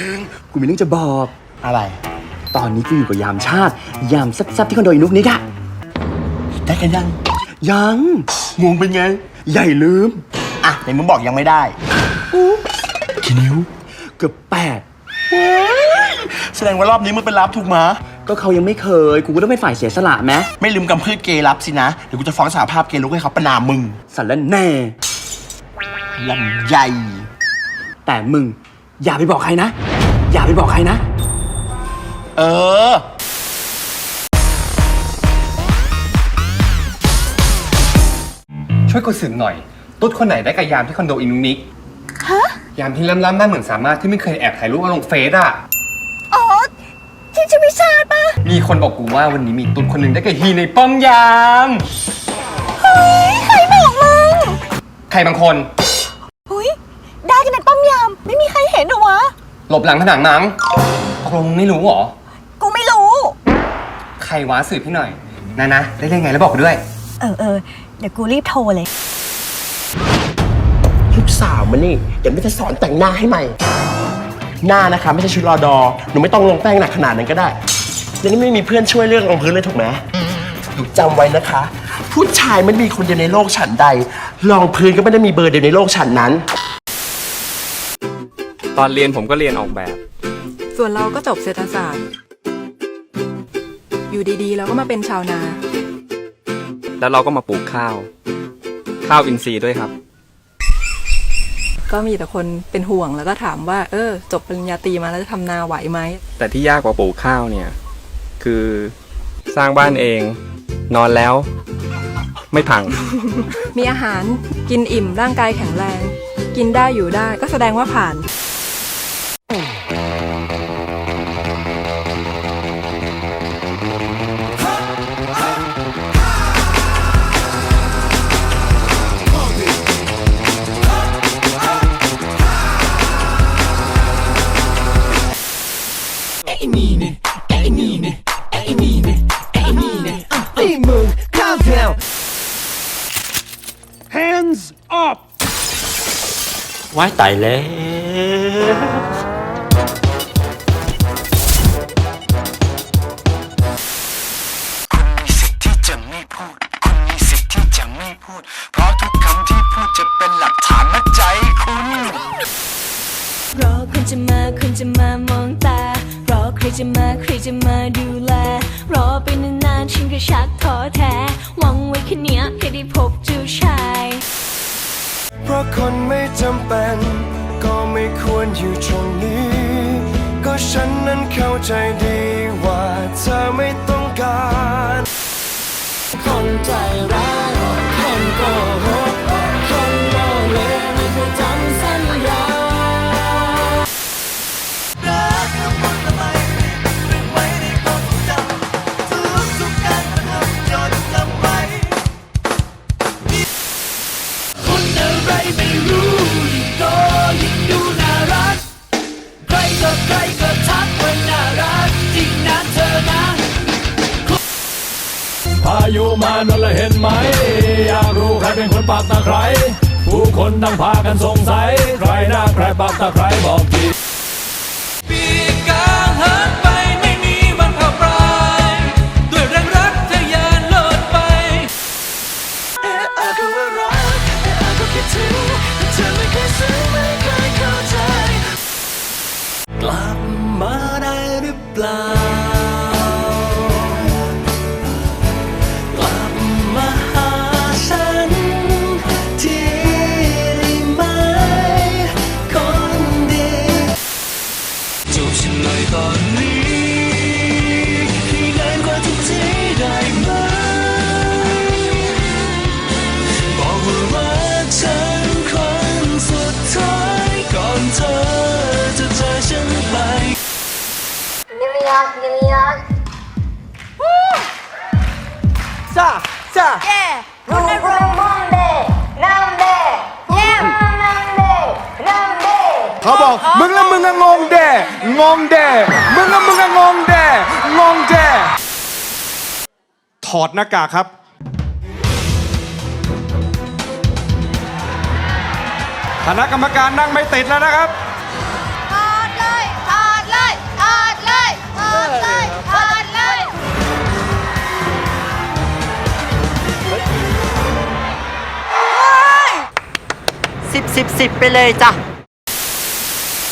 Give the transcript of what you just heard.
มึงกูมีเรื่องจะบอก อะไร ตอนนี้กูอยู่กับยามชาติ ยามแซับๆที่คอนโดอินุกนิกอะได้กันยัง ยังงงเป็นไง ใหญ่ลืม อะไหนมึงบอกยังไม่ได้กี่นิ้ว เกือบแปดแสดงว่ารอบนี้มึงเป็นรับถูกมะก็เขายังไม่เคย กูก็ต้องเป็นฝ่ายเสียสละไหมไม่ลืมกำพืชเกย์รับสินะ เดี๋ยวกูจะฟ้องสาภาพเกย์ลุกให้เขาประนามมึง สันและแน่ลำใหญ่ แต่มึง อย่าไปบอกใครนะ อย่าไปบอกใครนะ เออ ช่วยกดสืบหน่อย ตุ๊ดคนไหนได้กับยามที่คอนโดอินุนิกฮะ ยามที่ล้ำๆหน้าเหมือนสามารถที่ไม่เคยแอบถ่ายรูปเอาลงเฟซอะ อ๋อ ที่ชื่อวิชาติปะมีคนบอกกูว่าวันนี้มีตุ๊ดคนหนึ่งได้กับฮีในป้อมยาม เฮ้ย ใครบอกมึง ใครบางคน หลบหลังผนังหนังตกลงไม่รู้เหรอ กูไม่รู้ ใครว้าสืบพี่หน่อย นะนะได้ได้ไงแล้วบอกกูด้วย เออเออเดี๋ยวกูรีบโทรเลย ลูกสาวมันนี่เดี๋ยวไม่จะสอนแต่งหน้าให้ใหม่ หน้านะคะ ไม่ใช่ชุดรอดอหนูไม่ต้องลงแป้งหนักขนาดนั้นก็ได้เดี๋ยวนี้ไม่มีเพื่อนช่วยเรื่องรองพื้นเลยถูกไหมหนูจำไว้นะคะ ผู้ชายไม่มีคนเดียวในโลกฉันใดรองพื้นก็ไม่ได้มีเบอร์เดียวในโลกฉันนั้น ตอนเรียนผมก็เรียนออกแบบ ส่วนเราก็จบเศรษฐศาสตร์ อยู่ดีๆ เราก็มาเป็นชาวนา แล้วเราก็มาปลูกข้าว ข้าวอินทรีย์ด้วยครับ ก็มีแต่คนเป็นห่วงแล้วก็ถามว่า เออ จบปริญญาตรีมาแล้วจะทำนาไหวไหม แต่ที่ยากกว่าปลูกข้าวเนี่ย คือสร้างบ้านเอง นอนแล้ว ไม่พัง มีอาหารกินอิ่มร่างกายแข็งแรง กินได้อยู่ได้ก็แสดงว่าผ่าน ว้ายตายแล้วสิทธิ์ที่จะไม่พูดคุณมีสิทธิ์ที่จะไม่พูดเพราะทุกคำที่พูดจะเป็นหลักฐานมัดใจคุณ รอคุณจะมาคุณจะมามองตา รอใครจะมาใครจะมาดูแล รอไปนานๆฉันก็ชักท้อแท้หวังไว้แค่เนี้ยแค่ได้พบะคนไม่จำเป็น ก็ไม่ควรอยู่ตรงนี้ ก็ฉันนั้นเข้าใจดีว่า พายุมานนละเห็นไหม อยากรู้ใครเป็นคนปากตะไคร้ผู้คนตั้งพากันสงสัย ใครหน้าใครปากตะไคร้บอกทีปีกาหันไปไม่มีวันผ่าปลายด้วยแรงรักทะยานเลิศไป เอะอะก็ว่ารักเอะอะก็คิดถึงแต่เธอไม่เคยซึ้งไม่เคยเข้าใจ กลับมาได้หรือเปล่า จ้าจ้าเย่รูรูมอนเดย์นัมเดย์เย่นัมเดย์นัมเดย์เขาบอกมึงละมึงอะงงแดงงแดมึงละมึงอะงงแดงงแดถอดหน้ากากครับ คณะกรรมการนั่งไม่ติดแล้วนะครับ 10 10 10 ไปเลยจ้ะ